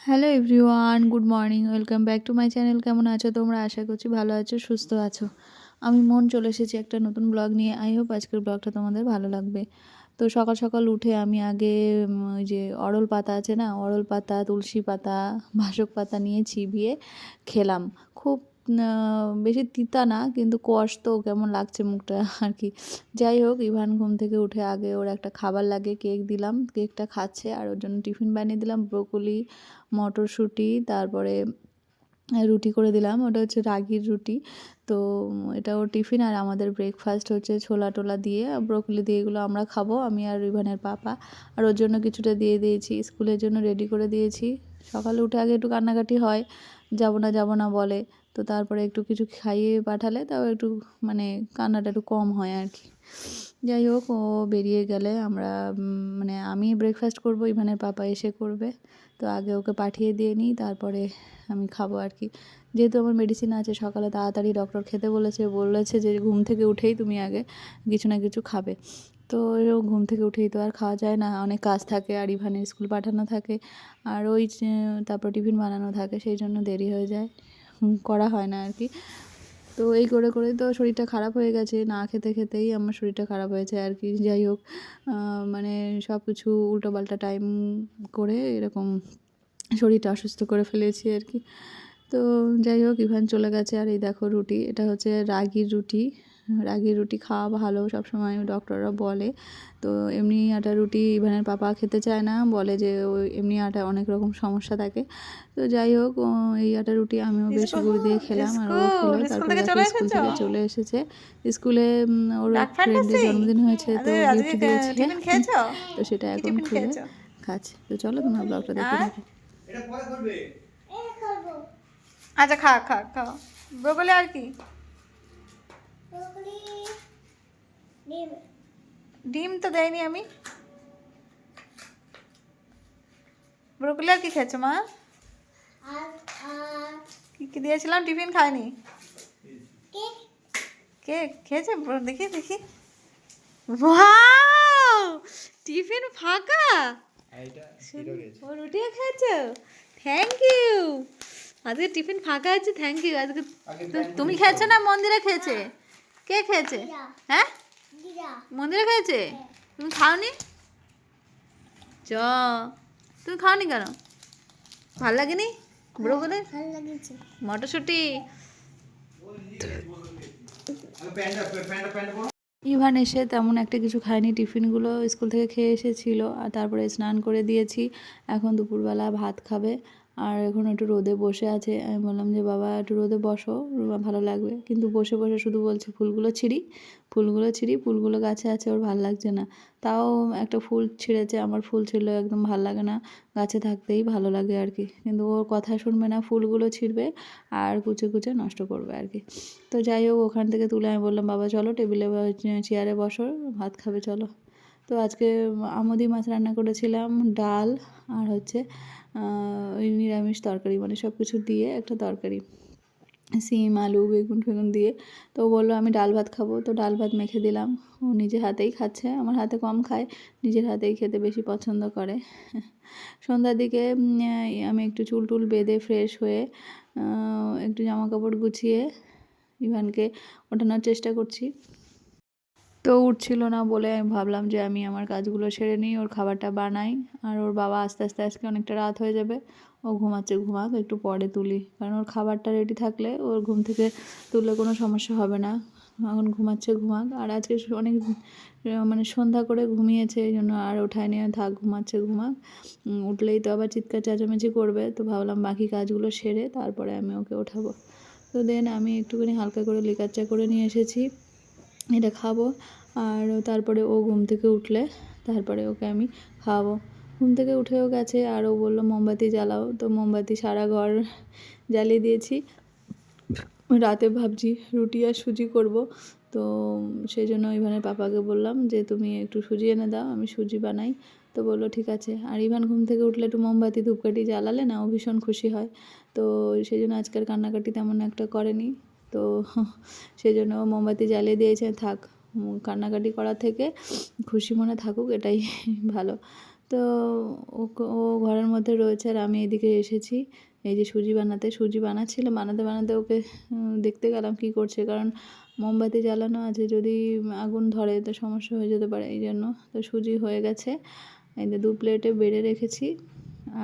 Hello everyone good morning welcome back to my channel কেমন আছো তোমরা? আশা করছি ভালো আছো, সুস্থ আছো। আমি মন চলে এসেছি একটা নতুন ব্লগ নিয়ে। আই হোপ আজকের ব্লগটা তোমাদের ভালো লাগবে। তো সকাল সকাল উঠে আমি আগে ওই যে অরল পাতা আছে না অরল পাতা, তুলসী পাতা ভাসক পাতা নিয়ে চিবিয়ে খেলাম। খুব বেশি তিতা না, কিন্তু কষ তো কেমন লাগছে মুখটা আর কি। যাই হোক, ইভান ঘুম থেকে উঠে আগে ওর একটা খাবার লাগে, কেক দিলাম, কেকটা খাচ্ছে, আর ওর জন্য টিফিন বানিয়ে দিলাম, ব্রোকলি, মটরশুঁটি, তারপরে রুটি করে দিলাম। ওটা হচ্ছে রাগির রুটি। তো এটা ওর টিফিন আর আমাদের ব্রেকফাস্ট হচ্ছে ছোলা টোলা দিয়ে। ব্রোকলি দিয়ে এগুলো আমরা খাব, আমি আর রিভানের পাপা। আর ওর জন্য কিছুটা দিয়ে দিয়েছি। স্কুলের জন্য রেডি করে দিয়েছি। সকালে উঠে আগে একটু কান্নাকাটি হয়, যাব না যাব না বলে। তো তারপরে একটু কিছু খাইয়ে পাঠালে, তাও একটু মানে কান্নাটা একটু কম হয় আর কি। যাই হোক, ও বেরিয়ে গেলে আমরা মানে আমি ব্রেকফাস্ট করব ইভানের পাপা এসে করবে। তো আগে ওকে পাঠিয়ে দিয়ে নিই, তারপরে আমি খাব আর কি। যেহেতু আমার মেডিসিন আছে, সকালে তাড়াতাড়ি ডক্টর খেতে বলেছে বলেছে যে ঘুম থেকে উঠেই তুমি আগে কিছু না কিছু খাবে। তো ঘুম থেকে উঠেই তো আর খাওয়া যায় না, অনেক কাজ থাকে আর ইভানের স্কুল পাঠানো থাকে, আর ওই তারপর টিফিন বানানো থাকে, সেই জন্য দেরি হয়ে যায়। করা হয় না আর কি। তো এই করে করে তো শরীরটা খারাপ হয়ে গেছে। না খেতে খেতেই আমার শরীরটা খারাপ হয়েছে আর কি। যাই হোক মানে সব কিছু উল্টোপাল্টা টাইম করে এরকম শরীরটা অসুস্থ করে ফেলেছি আর কি। তো যাই হোক, ইভান চলে গেছে। আর এই দেখো রুটি, এটা হচ্ছে রাগির রুটি। রাগির রুটি খাওয়া ভালো সবসময় ডক্টররা বলে। তো এমনি আটা রুটি ইভানের পাপা খেতে চায় না বলে যে ওই এমনি আটা অনেক রকম সমস্যা থাকে। তো যাই হোক এই আটা রুটি আমিও বেশ গুড় দিয়ে খেলাম আর ও খেলো। তারপরে দেখো স্কুল থেকে চলে এসেছে। স্কুলে ওর ফ্রেন্ডের জন্মদিন হয়েছে তো গিফট দিয়েছে। টিফিন খেয়েছো? তো সেটা এখন খুলে? খাচ্ছে। তো চলো তোমার ব্লগটা দেখতে আর? থাকো। আচ্ছা খা খা খা ব্রোকলি আর কি? ডিম। তো দেয়নি আমি। ব্রোকলি আর কি খেয়েছো মা? কি কি দিয়েছিলাম? টিফিন খায়নি? কে খেয়েছে দেখি দেখি। ওয়াও! টিফিন ফাঁকা? ও রুটিও খেয়েছো? থ্যাংক ইউ আজকে টিফিন ফাঁকা আছে থ্যাংক ইউ আজকে তুমি খেয়েছো না মন্দিরে খেয়েছে? কে খেয়েছে? হ্যাঁ? মন্দিরে খেয়েছে তুমি খাওনি? চ। তুমি খাওনি কেন? ভালো লাগেনি ব্রোকলি? মটরশুঁটি? ইভান এসে তেমন একটা কিছু খায়নি টিফিনগুলো স্কুল থেকে খেয়ে এসেছিল আর তারপরে স্নান করে দিয়েছি। এখন দুপুরবেলা ভাত খাবে। আর এখন একটু রোদে বসে আছে। আমি বললাম যে, বাবা, একটু রোদে বসো, ভালো লাগবে। কিন্তু বসে বসে শুধু বলছে, ফুলগুলো ছিঁড়ি ফুলগুলো ছিঁড়ি, ফুলগুলো গাছে আছে, ওর ভালো লাগছে না। তাও একটা ফুল ছিঁড়েছে, আমার ফুল ছিল একদম ভালো লাগে না, গাছে থাকতেই ভালো লাগে আর কি। কিন্তু ওর কথা শুনবে না, ফুলগুলো ছিঁড়বে আর কুচে কুচে নষ্ট করবে আর কি। তো যাই হোক, ওখান থেকে তুলে আমি বললাম, বাবা, চলো টেবিলে চেয়ারে বসো, ভাত খাবে, চলো। তো আজকে আমদি মাছ রান্না করেছিলাম, ডাল আর হচ্ছে ওই নিরামিষ তরকারি মানে সব কিছু দিয়ে একটা তরকারি। সিম, আলু, বেগুন, ফেগুন দিয়ে। তো বলল, আমি ডাল ভাত খাব। তো ডাল ভাত মেখে দিলাম। ও নিজে হাতেই খাচ্ছে, আমার হাতে কম খায়, নিজের হাতেই খেতে বেশি পছন্দ করে। সন্ধ্যার দিকে আমি একটু চুল টুল বেঁধে ফ্রেশ হয়ে একটু জামা কাপড় গুছিয়ে ইভানকে ওঠানোর চেষ্টা করছি। তো উঠছিল না বলে আমি ভাবলাম যে আমি আমার কাজগুলো সেরে নিই, ওর খাবারটা বানাই। আর ওর বাবা আস্তে আস্তে, আজকে অনেকটা রাত হয়ে যাবে। ও ঘুমাচ্ছে, ঘুমাক, একটু পরে তুলি। কারণ ওর খাবারটা রেডি থাকলে ওর ঘুম থেকে তুললে কোনো সমস্যা হবে না। এখন ঘুমাচ্ছে, ঘুমাক। আর আজকে অনেক মানে সন্ধ্যা করে ঘুমিয়েছে, এই জন্য আর ওঠায় নিয়ে থাক, ঘুমাচ্ছে, ঘুমাক। উঠলেই তো আবার চিৎকার চেঁচামেচি করবে। তো ভাবলাম বাকি কাজগুলো সেরে তারপরে আমি ওকে ওঠাবো। তো দেন আমি একটুখানি হালকা করে লিকার চা করে নিয়ে এসেছি। এটা খাব আর তারপরে ও ঘুম থেকে উঠলে তারপরে ওকে আমি খাওয়াবো। ঘুম থেকে উঠেও গেছে আর ও বলল, মোমবাতি জ্বালাও। তো মোমবাতি সারা ঘর জ্বালিয়ে দিয়েছি। রাতে ভাবছি রুটি আর সুজি করব। তো সেই জন্য ইভানের পাপাকে বললাম যে, তুমি একটু সুজি এনে দাও, আমি সুজি বানাই। তো বলল, ঠিক আছে। আর ইভান ঘুম থেকে উঠলে একটু মোমবাতি, ধূপকাঠি জ্বালালে না, ও ভীষণ খুশি হয়। তো সেই জন্য আজকের কান্নাকাটি তেমন একটা করেনি। তো সেই জন্য ও মোমবাতি জ্বালিয়ে দিয়েছে, থাক কান্নাকাটি করা থেকে খুশি মনে থাকুক, এটাই ভালো। তো ও ঘরের মধ্যে রয়েছে আর আমি এদিকে এসেছি। এই যে সুজি বানাতে, সুজি বানাচ্ছিল, বানাতে বানাতে ওকে দেখতে গেলাম কি করছে, কারণ মোমবাতি জ্বালানো আছে, যদি আগুন ধরে তো সমস্যা হয়ে যেতে পারে এই জন্য তো সুজি হয়ে গেছে। এই দু প্লেটে বেড়ে রেখেছি।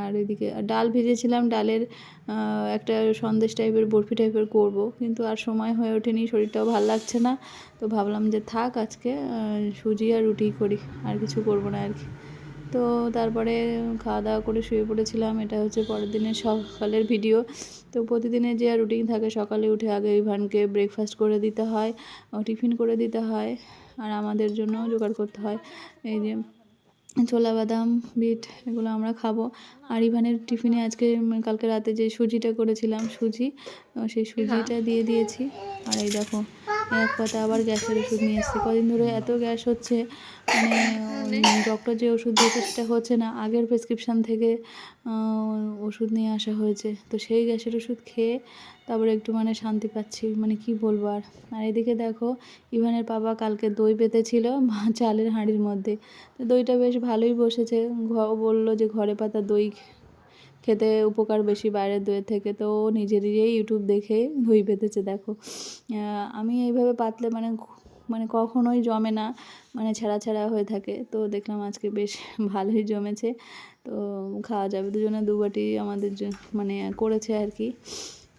আর এদিকে ডাল ভেজেছিলাম, ডালের একটা সন্দেশ টাইপের বরফি টাইপের করব। কিন্তু আর সময় হয়ে ওঠেনি, শরীরটাও ভালো লাগছে না। তো ভাবলাম যে থাক আজকে সুজি আর রুটি করি, আর কিছু করব না আর কি। তো তারপরে খাওয়া দাওয়া করে শুয়ে পড়েছিলাম, এটা হচ্ছে পরের দিনের সকালের ভিডিও। তো প্রতিদিনের যে রুটিন থাকে, সকালে উঠে আগে ইভানকে ব্রেকফাস্ট করে দিতে হয় টিফিন করে দিতে হয়, আর আমাদের জন্যও জোগাড় করতে হয়। এই যে ছোলা বাদাম বিট, এগুলো আমরা খাব। আর ইভানের টিফিনে আজকে কালকে রাতে যে সুজিটা করেছিলাম, সুজি সেই সুজিটা দিয়ে দিয়েছি। আর এই দেখো এক পাতা আবার গ্যাসের ওষুধ নিয়ে এসেছে। কদিন ধরে এত গ্যাস হচ্ছে মানে ডক্টর যে ওষুধ দিয়েছে সেটা হচ্ছে না। আগের প্রেসক্রিপশান থেকে ওষুধ নিয়ে আসা হয়েছে। তো সেই গ্যাসের ওষুধ খেয়ে তারপরে একটু মানে শান্তি পাচ্ছি। মানে কি বলব আর? আর এদিকে দেখো, ইভানের বাবা কালকে দই পেতেছিল চালের হাঁড়ির মধ্যে। তো দইটা বেশ ভালোই বসেছে। ঘ- বলল যে ঘরে পাতা দই খেতে উপকার বেশি বাইরের দইয়ের থেকে, তো ও নিজে নিজেই ইউটিউব দেখে দই পেতেছে দেখো। আমি এইভাবে পাতলে মানে মানে কখনোই জমে না মানে ছেঁড়া ছেঁড়া হয়ে থাকে। তো দেখলাম আজকে বেশ ভালোই জমেছে। তো খাওয়া যাবে দুজনে দু বাটি আমাদের মানে করেছে আর কি।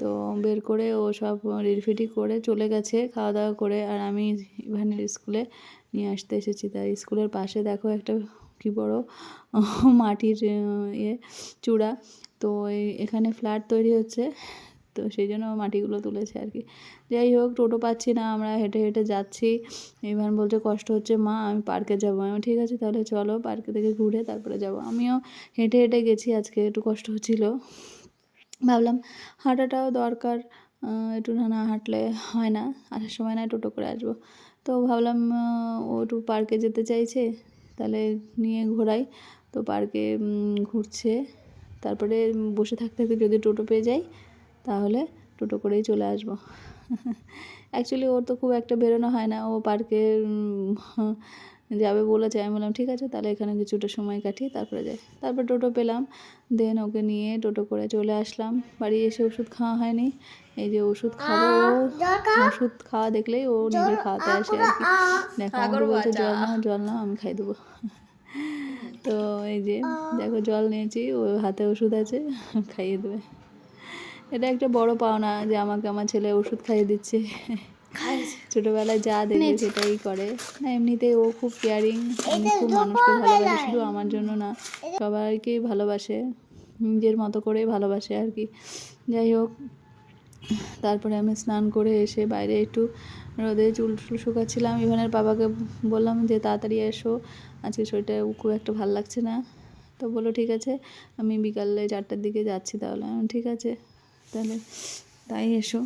তো বের করে ও সব রেডিফেডি করে চলে গেছে খাওয়া দাওয়া করে। আর আমি ইভানের স্কুলে নিয়ে আসতে এসেছি। তাই স্কুলের পাশে দেখো একটা কি বড়, মাটির ইয়ে চূড়া। তো এখানে ফ্ল্যাট তৈরি হচ্ছে। তো সেই জন্য মাটিগুলো তুলেছে আর কি। যাই হোক, টোটো পাচ্ছি না, আমরা হেঁটে হেঁটে যাচ্ছি। ইভান বলছে, কষ্ট হচ্ছে, মা, আমি পার্কে যাব। আমি ঠিক আছে, তাহলে চলো পার্কে থেকে ঘুরে তারপরে যাব। আমিও হেঁটে হেঁটে গেছি, আজকে একটু কষ্ট হচ্ছিল ভাবলাম, হাঁটাটাও দরকার একটু না হাঁটলে হয় না, আসার সময় না টোটো করে আসব। তো ভাবলাম ও একটু পার্কে যেতে চাইছে। তাহলে নিয়ে ঘোরাই। তো পার্কে ঘুরছে। তারপরে বসে থাকতে থাকতে যদি টোটো পেয়ে যাই, তাহলে টোটো করেই চলে আসব। অ্যাকচুয়ালি ওর তো খুব একটা বেরোনো হয় না। ও পার্কে যাবে বলেছে। আমি বললাম ঠিক আছে তাহলে এখানে কিছুটা সময় কাটিয়ে তারপরে যাই। তারপর টোটো পেলাম। দেন ওকে নিয়ে টোটো করে চলে আসলাম। বাড়ি এসে ওষুধ খাওয়া হয়নি। এই যে ওষুধ খাব ওষুধ খাওয়া দেখলেই ও নিজে খাওয়াতে আসে আর কি। দেখো আমাকে বলছে জল নাও জল নাও আমি খাই দেবো। তো এই যে দেখো জল নিয়েছি ও হাতে ওষুধ আছে খাইয়ে দেবে। এটা একটা বড় পাওনা যে আমাকে আমার ছেলে ওষুধ খাইয়ে দিচ্ছে। ছোটবেলায় যা দেখবে সেটাই করে। না এমনিতেই ও খুব কেয়ারিং খুব মানুষকে ভালোবাসে শুধু আমার জন্য না সবাইকেই ভালোবাসে নিজের মতো করেই ভালোবাসে আর কি। যাই হোক তারপরে আমি স্নান করে এসে বাইরে একটু রোদে চুল টুল শুকাচ্ছিলাম। ইভানের বাবাকে বললাম যে তাড়াতাড়ি এসো আজকে শরীরটা খুব একটা ভালো লাগছে না। তো বলল ঠিক আছে আমি বিকালে চারটার দিকে যাচ্ছি তাহলে। ঠিক আছে তাহলে তাই এসো।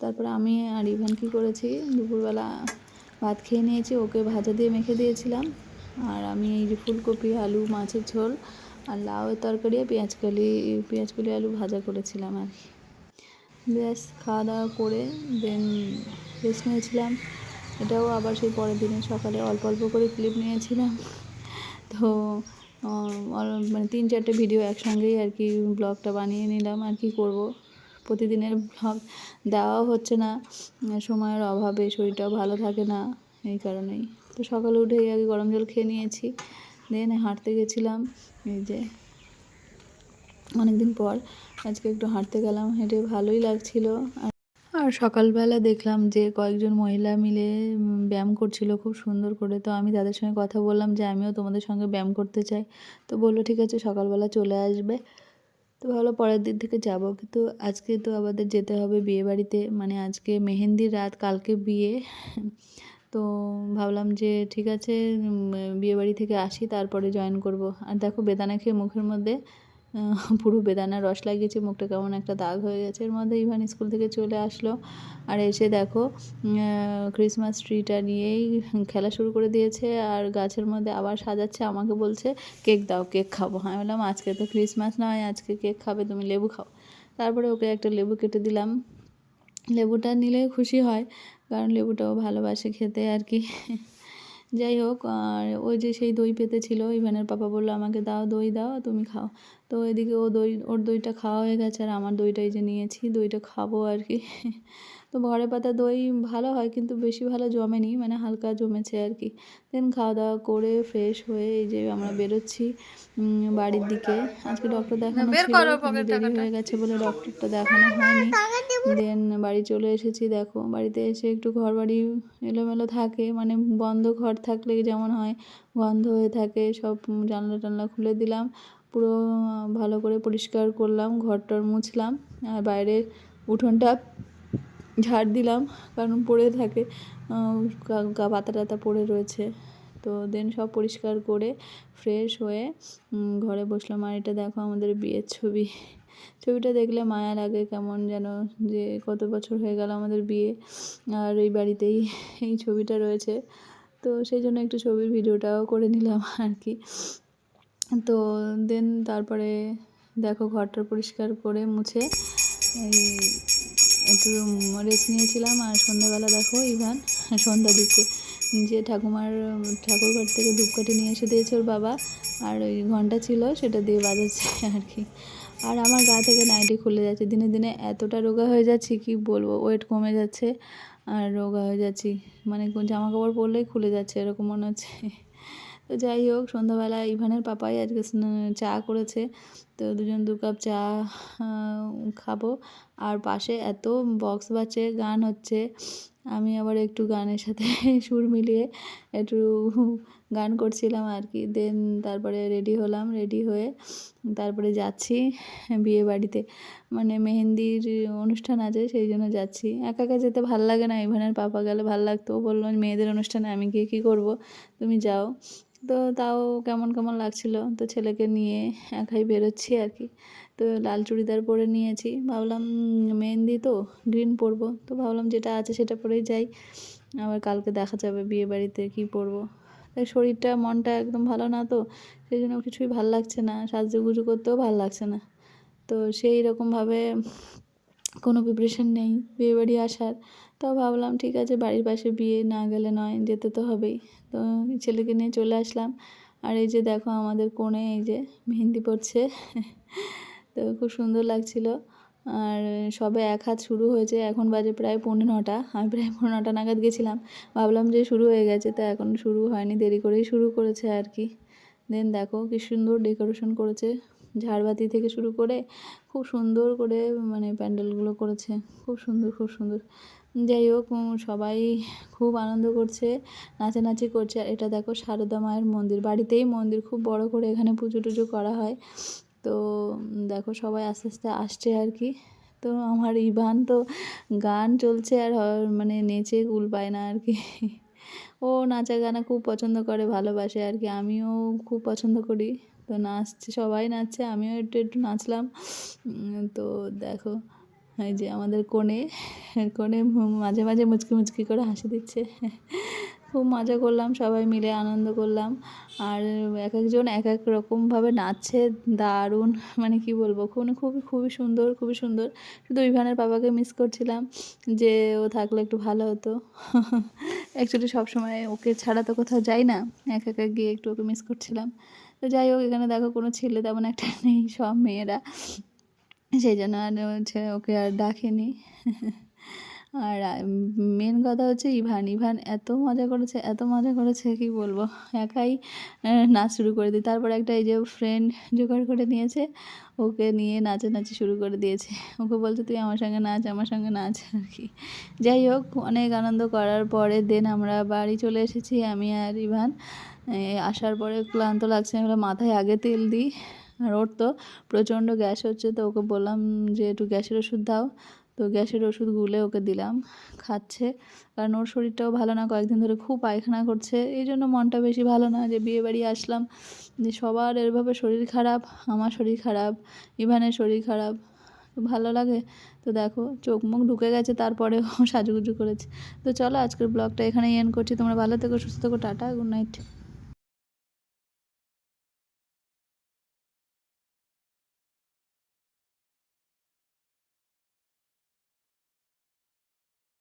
তারপরে আমি আর ইভান কী করেছি? দুপুরবেলা ভাত খেয়ে নিয়েছি, ওকে ভাজা দিয়ে মেখে দিয়েছিলাম। আর আমি এই যে ফুলকপি, আলু, মাছের ঝোল আর লাউয়ের তরকারি আর পেঁয়াজকলি পেঁয়াজকলি আলু ভাজা করেছিলাম আর কি। ব্যাস, খাওয়া দাওয়া করে দেন রেস্ট নিয়েছিলাম। এটাও আবার সেই পরের দিনে সকালে অল্প অল্প করে ক্লিপ নিয়েছিলাম। তো মানে তিন চারটে ভিডিও একসঙ্গেই আর কি ব্লগটা বানিয়ে নিলাম আর কি করব। প্রতিদিনের ব্লগ দেওয়াও হচ্ছে না, সময়ের অভাবে শরীরটাও ভালো থাকে না এই কারণেই। তো সকালে উঠেই আগে গরম জল খেয়ে নিয়েছি দেন হাঁটতে গেছিলাম, এই যে অনেকদিন পর আজকে একটু হাঁটতে গেলাম, হেঁটে ভালোই লাগছিল। আর আর সকালবেলা দেখলাম যে কয়েকজন মহিলা মিলে ব্যায়াম করছিল খুব সুন্দর করে, তো আমি তাদের সঙ্গে কথা বললাম যে আমিও তোমাদের সঙ্গে ব্যায়াম করতে চাই। তো বলল, ঠিক আছে, সকালবেলা চলে আসবে। তো ভালো পরের দিন থেকে যাব। কিন্তু আজকে তো আমাদের যেতে হবে বিয়ে বাড়িতে। মানে আজকে মেহেন্দির রাত, কালকে বিয়ে। তো ভাবলাম যে ঠিক আছে বিয়ে বাড়ি থেকে আসি, তারপরে জয়েন করব। আর দেখো বেদানা খেয়ে মুখের মধ্যে পুরো বেদানার রস লাগিয়েছি, মুখটা কেমন একটা দাগ হয়ে গেছে। এর মধ্যে ইভান স্কুল থেকে চলে আসলো আর এসে দেখো ক্রিসমাস ট্রিটা নিয়েই খেলা শুরু করে দিয়েছে আর গাছের মধ্যে আবার সাজাচ্ছে। আমাকে বলছে, কেক দাও, কেক খাব। আমি বললাম, আজকে তো ক্রিসমাস নয়, আজকে কেক খাবে, তুমি লেবু খাও। তারপরে ওকে একটা লেবু কেটে দিলাম। লেবুটা নিলে খুশি হয়, কারণ লেবুটাও ভালোবাসে খেতে আর কি। যাই হোক, আর ওই যে সেই দই পেতে ছিল, ইভানের পাপা বলল, আমাকে দাও, দই দাও, তুমি খাও। তো এদিকে ও দই, ওর দইটা খাওয়া হয়ে গেছে, আর আমার দইটাই যে নিয়েছি, দইটা খাব আর কি। তো ঘরে পাতা দই ভালো হয় কিন্তু বেশি ভালো জমেনি মানে হালকা জমেছে আর কি দেন খাওয়া দাওয়া করে ফ্রেশ হয়ে এই যে আমরা বেরোচ্ছি বাড়ির দিকে। আজকে ডক্টর দেখানো ছিল দেরি হয়ে গেছে বলে ডক্টরটা দেখানো হয়নি। দেন বাড়ি চলে এসেছি দেখো বাড়িতে এসে একটু ঘর বাড়ি এলোমেলো থাকে মানে বন্ধ ঘর থাকলে যেমন হয় গন্ধ হয়ে থাকে সব জানলা টানলা খুলে দিলাম পুরো ভালো করে পরিষ্কার করলাম ঘরটর মুছলাম আর বাইরে উঠোনটা ঝাড় দিলাম, কারণ পড়ে থাকে। পাতা টাতা পড়ে রয়েছে। তো দেন সব পরিষ্কার করে ফ্রেশ হয়ে ঘরে বসলাম। আর এটা দেখো আমাদের বিয়ের ছবি। ছবিটা দেখলে মায়া লাগে কেমন যেন যে কত বছর হয়ে গেল আমাদের বিয়ে আর এই বাড়িতেই এই ছবিটা রয়েছে। তো সেই জন্য একটু ছবির ভিডিওটাও করে নিলাম আর কি। তো দেন তারপরে দেখো ঘরটা পরিষ্কার করে মুছে এই একটু রেস্ট নিয়েছিলাম আর সন্ধ্যাবেলা দেখো ইভান সন্ধ্যা দিচ্ছে যে ঠাকুমার ঠাকুর ঘর থেকে ধূপকাঠি নিয়ে এসে দিয়েছে ওর বাবা আর ওই ঘণ্টা ছিল সেটা দিয়ে বাজাচ্ছে আর কি। আর আমার গা থেকে নাইটি খুলে যাচ্ছে। দিনে দিনে এতটা রোগা হয়ে যাচ্ছি কি বলব? ওয়েট কমে যাচ্ছে আর রোগা হয়ে যাচ্ছি। মানে জামা কাপড় পরলেই খুলে যাচ্ছে, এরকম মনে হচ্ছে। তো যাই হোক, সন্ধ্যাবেলা ইভানের পাপাই আজকে চা করেছে। তো দুজন দু কাপ চা খাব। আর পাশে এত বক্স বাজছে, গান হচ্ছে। আমি আবার একটু গানের সাথে সুর মিলিয়ে একটু গান করছিলাম আর কি। দেন তারপরে রেডি হলাম রেডি হয়ে তারপরে যাচ্ছি বিয়ে বাড়িতে। মানে মেহেন্দির অনুষ্ঠান আছে, সেই জন্য যাচ্ছি। একা একা যেতে ভালো লাগে না। ইভানের পাপা গেলে ভালো লাগতো। বলল, মেয়েদের অনুষ্ঠানে আমি গিয়ে কী করব? তুমি যাও। তো তাও কেমন কেমন লাগছিল? তো ছেলেকে নিয়ে একাই বেরোচ্ছি আর কি তো লাল চুড়িদার পরে নিয়েছি। ভাবলাম মেহেন্দি তো, গ্রিন পরবো। তো ভাবলাম যেটা আছে সেটা পরেই যাই। আবার কালকে দেখা যাবে বিয়ে বাড়িতে কী পরবো। তাই শরীরটা, মনটা একদম ভালো না তো, সেই জন্য কিছুই ভালো লাগছে না। সাজুগুজু করতেও ভালো লাগছে না। তো সেই রকমভাবে কোনো প্রিপারেশন নেই। বিয়েবাড়ি আসার। তো ভাবলাম, ঠিক আছে, বাড়ির পাশে বিয়ে না গেলে নয়, যেতে তো হবেই। তো ছেলেকে নিয়ে চলে আসলাম। আর এই যে দেখো আমাদের কোণে এই যে মেহেন্দি পড়ছে। তো খুব সুন্দর লাগছিল। আর সবে এক হাত শুরু হয়েছে, এখন বাজে প্রায় পৌনে নটা আমি প্রায় পৌনে নটা নাগাদ গেছিলাম। ভাবলাম যে শুরু হয়ে গেছে, তো এখন শুরু হয়নি, দেরি করেই শুরু করেছে আর কি। দেন দেখো কি সুন্দর ডেকোরেশন করেছে। ঝাড়বাতি থেকে শুরু করে খুব সুন্দর করে মানে প্যান্ডেলগুলো করেছে। খুব সুন্দর খুব সুন্দর। যাই হোক সবাই খুব আনন্দ করছে, নাচানাচি করছে। আর এটা দেখো সারদা মায়ের মন্দির। বাড়িতেই মন্দির, খুব বড় করে এখানে পুজো টুজো করা হয়। তো দেখো সবাই আস্তে আস্তে আসছে আর কি। তো আমার ইভান তো গান চলছে আর মানে নেচে কুল পায় না আর কি। ও নাচা গানা খুব পছন্দ করে, ভালোবাসে আর কি। আমিও খুব পছন্দ করি। তো নাচছে, সবাই নাচছে, আমিও একটু একটু নাচলাম। তো দেখো এই যে আমাদের কোণে কোণে মাঝে মাঝে মুচকি মুচকি করে হাসি দিচ্ছে। খুব মজা করলাম, সবাই মিলে আনন্দ করলাম। আর এক একজন এক এক রকমভাবে নাচছে, দারুণ মানে কি বলব, খুবই খুবই খুবই সুন্দর খুবই সুন্দর। শুধু ইভানের বাবাকে মিস করছিলাম যে ও থাকলে একটু ভালো হতো। অ্যাকচুয়ালি সবসময় ওকে ছাড়া তো কোথাও যাই না, একা একা গিয়ে একটু ওকে মিস করছিলাম। তো যাই হোক, এখানে দেখো কোনো ছেলে তেমন একটা নেই, সব মেয়েরা। সেই জন্য আর হচ্ছে ওকে আর ডাকেনি। আর মেন কথা হচ্ছে ইভান ইভান এত মজা করেছে, এত মজা করেছে, কি বলব? একাই নাচ শুরু করে দিই। তারপর একটা এই যে ফ্রেন্ড জোগাড় করে নিয়েছে, ওকে নিয়ে নাচানাচি শুরু করে দিয়েছে। ওকে বলছে, তুই আমার সঙ্গে নাচ, আমার সঙ্গে নাচ। আর কি। যাই হোক, অনেক আনন্দ করার পরে দেন আমরা বাড়ি চলে এসেছি, আমি আর ইভান। আসার পরে ক্লান্ত লাগছে, আমরা মাথায় আগে তেল দিই। আর ওর তো প্রচণ্ড গ্যাস হচ্ছে, তো ওকে বললাম যে একটু গ্যাসের ওষুধ দাও। তো গ্যাসের ওষুধ গুলে ওকে দিলাম, খাচ্ছে। কারণ ওর শরীরটাও ভালো না, কয়েকদিন ধরে খুব পায়খানা করছে। এই জন্য মনটা বেশি ভালো না যে বিয়ে বাড়ি আসলাম, যে সবার এভাবে শরীর খারাপ, আমার শরীর খারাপ, ইভানের শরীর খারাপ, ভালো লাগে। তো দেখো, চোখ মুখ ঢুকে গেছে, তারপরেও সাজুগুজু করেছে। তো চলো আজকের ব্লগটা এখানেই এন্ড করছি। তোমরা ভালো থেকো, সুস্থ থেকো, টাটা গুড নাইট